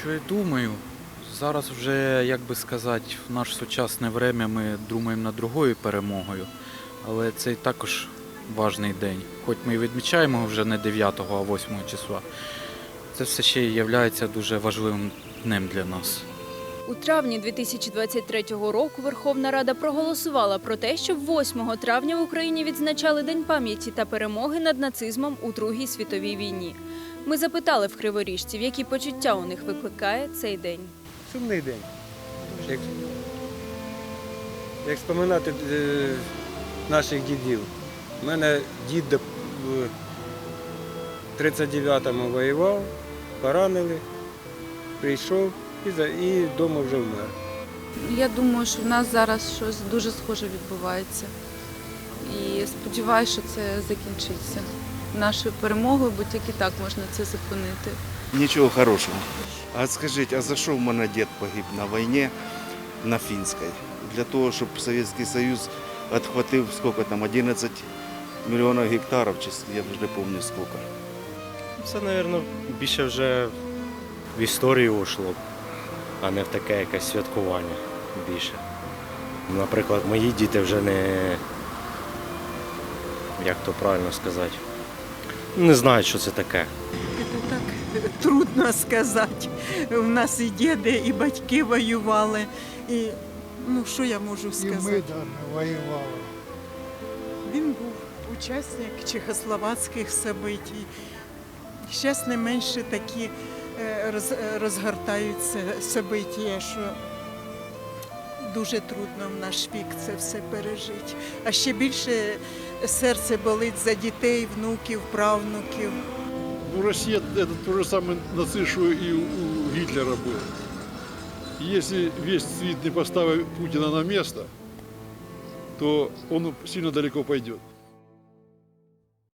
Що я думаю? Зараз вже, як би сказати, в наше сучасне время ми думаємо над другою перемогою, але це також важний день. Хоч ми і відмічаємо вже не 9, а 8 числа. Це все ще є дуже важливим днем для нас. У травні 2023 року Верховна Рада проголосувала про те, щоб 8 травня в Україні відзначали День пам'яті та перемоги над нацизмом у Другій світовій війні. Ми запитали в криворіжців, які почуття у них викликає цей день. Сумний день. Як, як споминати е, наших дідів. У мене дід в 39-му воював, поранили, прийшов і, і вдома вже вмер. Я думаю, що в нас зараз щось дуже схоже відбувається. І сподіваюся, що це закінчиться нашою перемогою, бо тільки так можна це зупинити. Нічого хорошого. А скажіть, а за що в мене дід погиб на війні на Фінській? Для того, щоб Совєтський Союз відхватив скільки там, 11 мільйонів гектарів, чи я вже не пам'ятаю скільки. Це, мабуть, більше вже в історію ушло, а не в таке якесь святкування більше. Наприклад, мої діти вже не. Як то правильно сказати? Не знають, що це таке. Это так трудно сказати. У нас і діди, і батьки воювали. І ну що я можу І ми сказати? навіть воювали. Він був учасник чехословацьких событий. Зараз не менше такі розгортаються события, що дуже трудно в наш вік це все пережити. А ще більше серце болить за дітей, внуків, правнуків. Ну, Россия это то же самое нацист, что и у Гитлера был. Если весь свет не поставит Путина на место, то он сильно далеко пойдет.